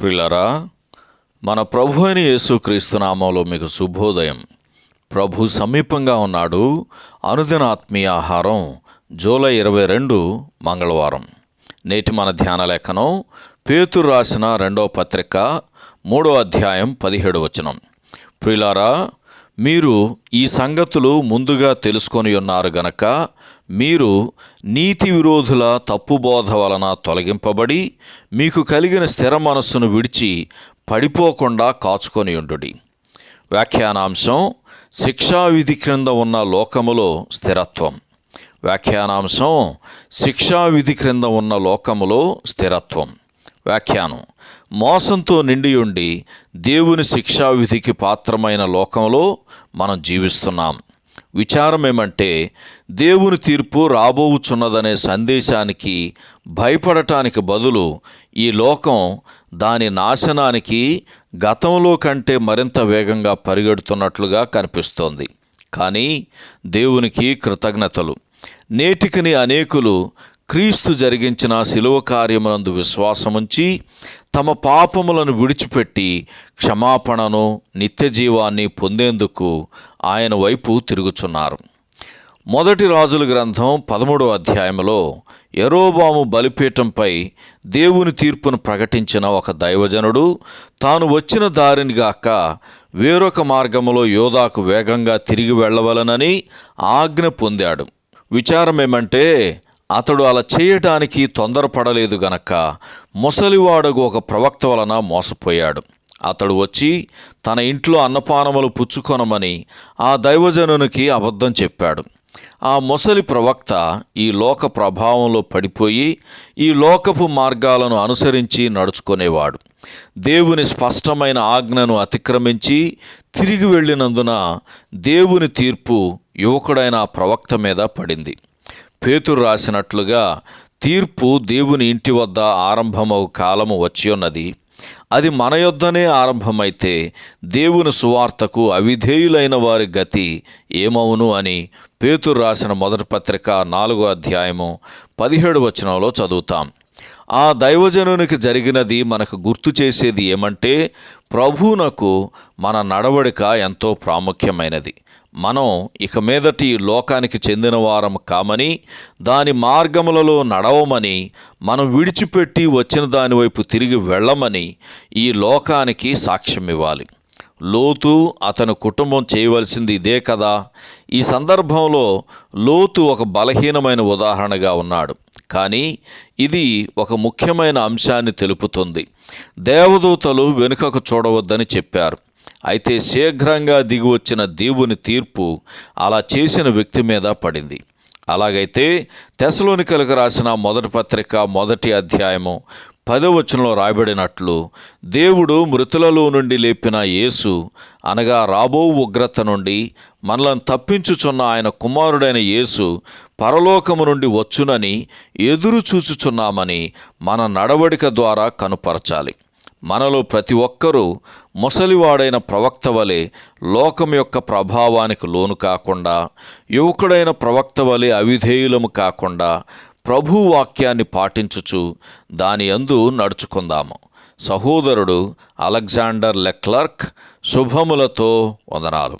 ప్రిలరా మన ప్రభు అయిన యేసుక్రీస్తునామంలో మీకు శుభోదయం. ప్రభు సమీపంగా ఉన్నాడు. అనుదిన ఆత్మీయ ఆహారం జూలై ఇరవై రెండు మంగళవారం. నేటి మన ధ్యాన లేఖనం పేతురు రాసిన రెండవ పత్రిక మూడో అధ్యాయం పదిహేడు వచనం. ప్రిలారా మీరు ఈ సంగతులు ముందుగా తెలుసుకొని ఉన్నారు గనక మీరు నీతి విరోధుల తప్పుబోధ వలన తొలగింపబడి మీకు కలిగిన స్థిర మనస్సును విడిచి పడిపోకుండా కాచుకొని ఉండుడి. వ్యాఖ్యానాంశం శిక్షావిధి క్రింద ఉన్న లోకములో స్థిరత్వం. వ్యాఖ్యానాంశం శిక్షావిధి క్రింద ఉన్న లోకములో స్థిరత్వం. వ్యాఖ్యానం మోసంతో నిండి ఉండి దేవుని శిక్షావిధికి పాత్రమైన లోకంలో మనం జీవిస్తున్నాం. విచారం ఏమంటే దేవుని తీర్పు రాబోవుచున్నదనే సందేశానికి భయపడటానికి బదులు ఈ లోకం దాని నాశనానికి గతంలో కంటే మరింత వేగంగా పరిగెడుతున్నట్లుగా కనిపిస్తోంది. కానీ దేవునికి కృతజ్ఞతలు. నేటికిని అనేకులు క్రీస్తు జరిగించిన శిలువ కార్యమునందు విశ్వాసముంచి తమ పాపములను విడిచిపెట్టి క్షమాపణను నిత్య జీవాన్ని పొందేందుకు ఆయన వైపు తిరుగుచున్నారు. మొదటి రాజుల గ్రంథం పదమూడో అధ్యాయంలో ఎరోబాము బలిపీఠంపై దేవుని తీర్పును ప్రకటించిన ఒక దైవజనుడు తాను వచ్చిన దారిని గాక వేరొక మార్గములో యోధాకు వేగంగా తిరిగి వెళ్ళవలనని ఆజ్ఞ పొందాడు. విచారమేమంటే అతడు అలా చేయటానికి తొందరపడలేదు గనక ముసలివాడకు ఒక ప్రవక్త వలన మోసపోయాడు. అతడు వచ్చి తన ఇంట్లో అన్నపానములు పుచ్చుకొనమని ఆ దైవజనునికి అబద్ధం చెప్పాడు. ఆ ముసలి ప్రవక్త ఈ లోక ప్రభావంలో పడిపోయి ఈ లోకపు మార్గాలను అనుసరించి నడుచుకునేవాడు. దేవుని స్పష్టమైన ఆజ్ఞను అతిక్రమించి తిరిగి వెళ్ళినందున దేవుని తీర్పు యువకుడైన ఆ ప్రవక్త మీద పడింది. పేతురు రాసినట్లుగా తీర్పు దేవుని ఇంటి వద్ద ఆరంభమవు కాలము వచ్చి ఉన్నది అది మన యొద్దనే ఆరంభమైతే దేవుని సువార్తకు అవిధేయులైన వారి గతి ఏమవును అని పేతురు రాసిన మొదటి పత్రిక నాలుగో అధ్యాయము పదిహేడు వచనంలో చదువుతాం. ఆ దైవజనునికి జరిగినది మనకు గుర్తు చేసేది ఏమంటే ప్రభువునకు మన నడవడిక ఎంతో ప్రాముఖ్యమైనది. మనం ఇక మీదటి లోకానికి చెందిన వారం కామని దాని మార్గములలో నడవమని మనం విడిచిపెట్టి వచ్చిన దాని వైపు తిరిగి వెళ్ళమని ఈ లోకానికి సాక్ష్యం ఇవ్వాలి. లోతు అతని కుటుంబం చేయవలసింది ఇదే కదా. ఈ సందర్భంలో లోతు ఒక బలహీనమైన ఉదాహరణగా ఉన్నాడు. కానీ ఇది ఒక ముఖ్యమైన అంశాన్ని తెలుపుతుంది. దేవదూతలు వెనుకకు చూడవద్దని చెప్పారు. అయితే శీఘ్రంగా దిగి వచ్చిన దేవుని తీర్పు అలా చేసిన వ్యక్తి మీద పడింది. అలాగైతే తెసలోనికలకు రాసిన మొదటి పత్రిక మొదటి అధ్యాయము పదవచనంలో రాయబడినట్లు దేవుడు మృతులలో నుండి లేపిన యేసు అనగా రాబో ఉగ్రత నుండి మనలను తప్పించుచున్న ఆయన కుమారుడైన యేసు పరలోకము నుండి వచ్చునని ఎదురు చూచుచున్నామని మన నడవడిక ద్వారా కనుపరచాలి. మనలో ప్రతి ఒక్కరూ ముసలివాడైన ప్రవక్త వలె లోకం యొక్క ప్రభావానికి లోను కాకుండా యువకుడైన ప్రవక్త వలె అవిధేయులము కాకుండా ప్రభు వాక్యాన్ని పాటించుచు దాని అందు నడుచుకుందాము. సహోదరుడు అలెగ్జాండర్ లెక్లర్క్ శుభములతో వందనాలు.